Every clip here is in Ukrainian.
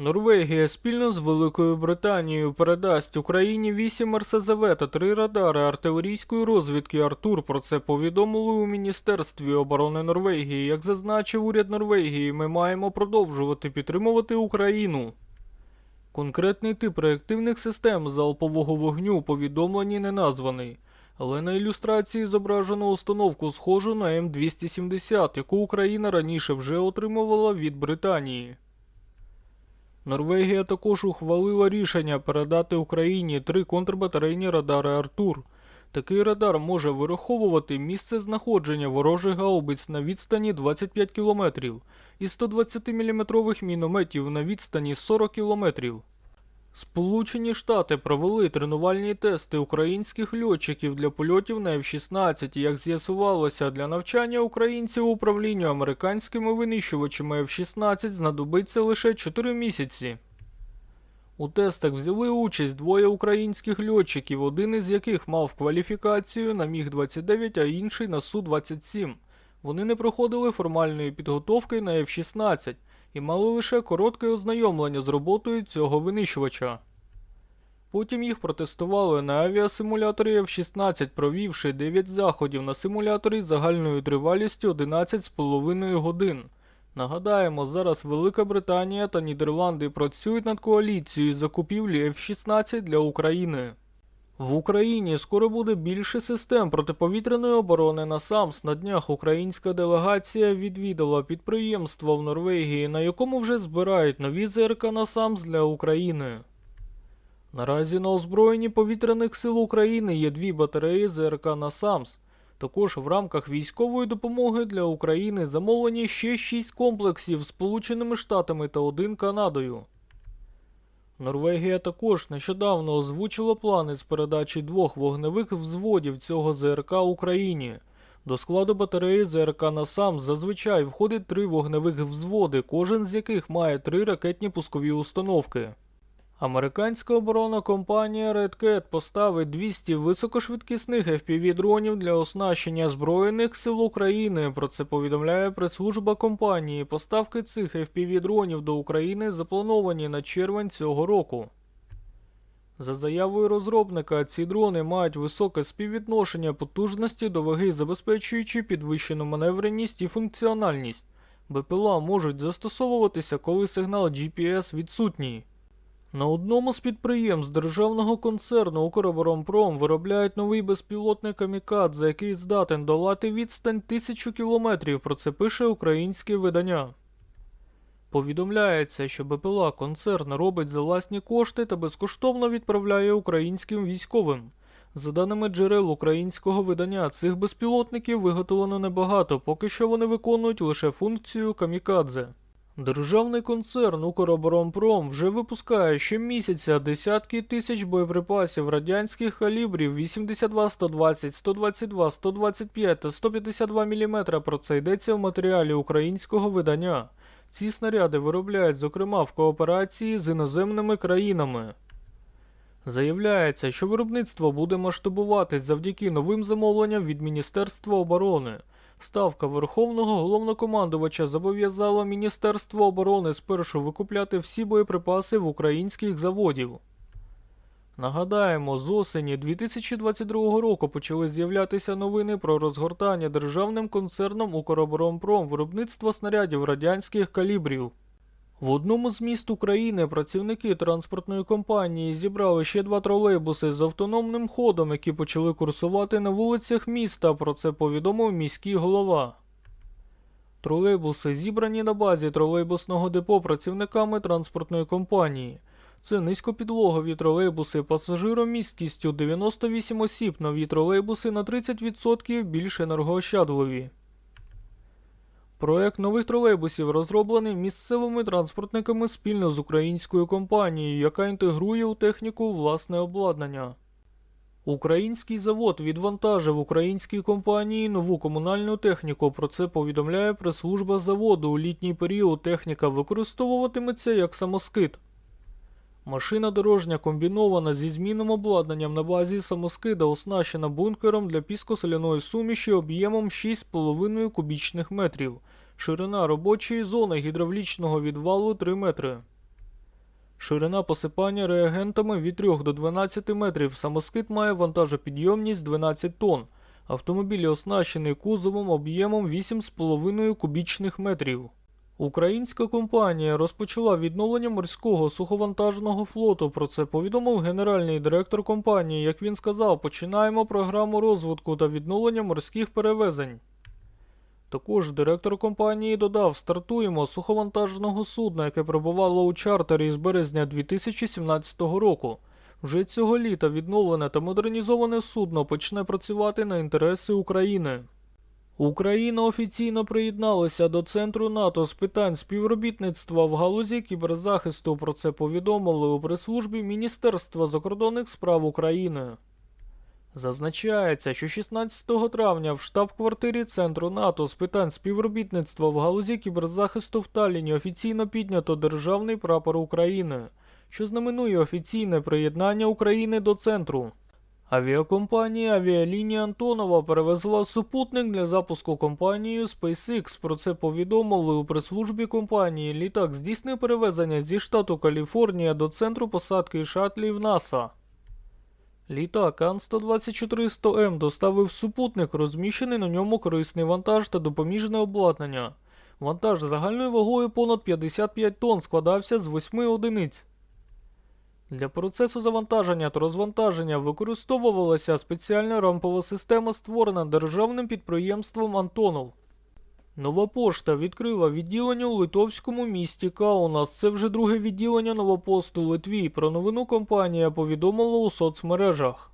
Норвегія спільно з Великою Британією передасть Україні 8 РСЗВ та 3 радари артилерійської розвідки Артур. Про це повідомили у Міністерстві оборони Норвегії. Як зазначив уряд Норвегії, ми маємо продовжувати підтримувати Україну. Конкретний тип реактивних систем залпового вогню у повідомленні не названий. Але на ілюстрації зображено установку схожу на М270, яку Україна раніше вже отримувала від Британії. Норвегія також ухвалила рішення передати Україні три контрбатарейні радари Артур. Такий радар може вираховувати місце знаходження ворожих гаубиць на відстані 25 км і 120-мм мінометів на відстані 40 км. Сполучені Штати провели тренувальні тести українських льотчиків для польотів на F-16. Як з'ясувалося, для навчання українців управлінню американськими винищувачами F-16 знадобиться лише 4 місяці. У тестах взяли участь двоє українських льотчиків, один із яких мав кваліфікацію на Міг-29, а інший на Су-27. Вони не проходили формальної підготовки на F-16 і мали лише коротке ознайомлення з роботою цього винищувача. Потім їх протестували на авіасимуляторі F-16, провівши 9 заходів на симуляторі загальною тривалістю 11,5 годин. Нагадаємо, зараз Велика Британія та Нідерланди працюють над коаліцією закупівлі F-16 для України. В Україні скоро буде більше систем протиповітряної оборони на САМС. На днях українська делегація відвідала підприємство в Норвегії, на якому вже збирають нові ЗРК на САМС для України. Наразі на озброєнні повітряних сил України є дві батареї ЗРК на САМС. Також в рамках військової допомоги для України замовлені ще 6 комплексів Сполученими Штатами та один Канадою. Норвегія також нещодавно озвучила плани з передачі двох вогневих взводів цього ЗРК Україні. До складу батареї ЗРК «Насам» зазвичай входить три вогневих взводи, кожен з яких має три ракетні пускові установки. Американська оборонна компанія Red Cat поставить 200 високошвидкісних FPV-дронів для оснащення Збройних сил України. Про це повідомляє прес-служба компанії. Поставки цих FPV-дронів до України заплановані на червень цього року. За заявою розробника, ці дрони мають високе співвідношення потужності до ваги, забезпечуючи підвищену маневреність і функціональність. БПЛА можуть застосовуватися, коли сигнал GPS відсутній. На одному з підприємств державного концерну Укроборонпром виробляють новий безпілотний камікадзе, який здатен долати відстань тисячу кілометрів. Про це пише українське видання. Повідомляється, що БПЛА концерн робить за власні кошти та безкоштовно відправляє українським військовим. За даними джерел українського видання, цих безпілотників виготовлено небагато, поки що вони виконують лише функцію камікадзе. Державний концерн Укроборонпром вже випускає щомісяця десятки тисяч боєприпасів радянських калібрів 82, 120, 122, 125 та 152 мм. Про це йдеться в матеріалі українського видання. Ці снаряди виробляють, зокрема, в кооперації з іноземними країнами. Заявляється, що виробництво буде масштабуватись завдяки новим замовленням від Міністерства оборони. Ставка Верховного головнокомандувача зобов'язала Міністерство оборони спершу викупляти всі боєприпаси в українських заводів. Нагадаємо, з осені 2022 року почали з'являтися новини про розгортання державним концерном Укроборонпром виробництва снарядів радянських калібрів. В одному з міст України працівники транспортної компанії зібрали ще два тролейбуси з автономним ходом, які почали курсувати на вулицях міста. Про це повідомив міський голова. Тролейбуси зібрані на базі тролейбусного депо працівниками транспортної компанії. Це низькопідлогові тролейбуси пасажиром місткістю 98 осіб, нові тролейбуси на 30% більш енергоощадливі. Проект нових тролейбусів розроблений місцевими транспортниками спільно з українською компанією, яка інтегрує у техніку власне обладнання. Український завод відвантажив українській компанії нову комунальну техніку. Про це повідомляє прес-служба заводу. У літній період техніка використовуватиметься як самоскид. Машина дорожня комбінована зі змінним обладнанням на базі самоскида, оснащена бункером для піскосоляної суміші об'ємом 6,5 кубічних метрів. Ширина робочої зони гідравлічного відвалу 3 метри. Ширина посипання реагентами від 3 до 12 метрів. Самоскид має вантажопідйомність 12 тонн. Автомобіль оснащений кузовом об'ємом 8,5 кубічних метрів. Українська компанія розпочала відновлення морського суховантажного флоту. Про це повідомив генеральний директор компанії. Як він сказав, починаємо програму розвитку та відновлення морських перевезень. Також директор компанії додав, стартуємо суховантажного судна, яке перебувало у чартері з березня 2017 року. Вже цього літа відновлене та модернізоване судно почне працювати на інтереси України. Україна офіційно приєдналася до Центру НАТО з питань співробітництва в галузі кіберзахисту. Про це повідомили у прес-службі Міністерства закордонних справ України. Зазначається, що 16 травня в штаб-квартирі Центру НАТО з питань співробітництва в галузі кіберзахисту в Талліні офіційно піднято Державний прапор України, що знаменує офіційне приєднання України до центру. Авіакомпанія Авіалінія Антонова перевезла супутник для запуску компанією SpaceX. Про це повідомили у прес-службі компанії. Літак здійснив перевезення зі штату Каліфорнія до центру посадки шатлів НАСА. Літак Ан-124-100М доставив супутник, розміщений на ньому корисний вантаж та допоміжне обладнання. Вантаж загальною вагою понад 55 тонн складався з 8 одиниць. Для процесу завантаження та розвантаження використовувалася спеціальна рампова система, створена державним підприємством Антонов. Нова пошта відкрила відділення у литовському місті Каунас. Це вже друге відділення Новопосту Литві. Про новину компанія повідомила у соцмережах.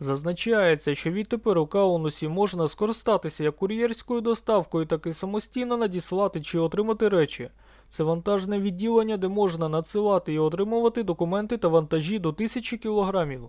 Зазначається, що відтепер у Каунусі можна скористатися як кур'єрською доставкою, так і самостійно надіслати чи отримати речі. Це вантажне відділення, де можна надсилати і отримувати документи та вантажі до 1000 кілограмів.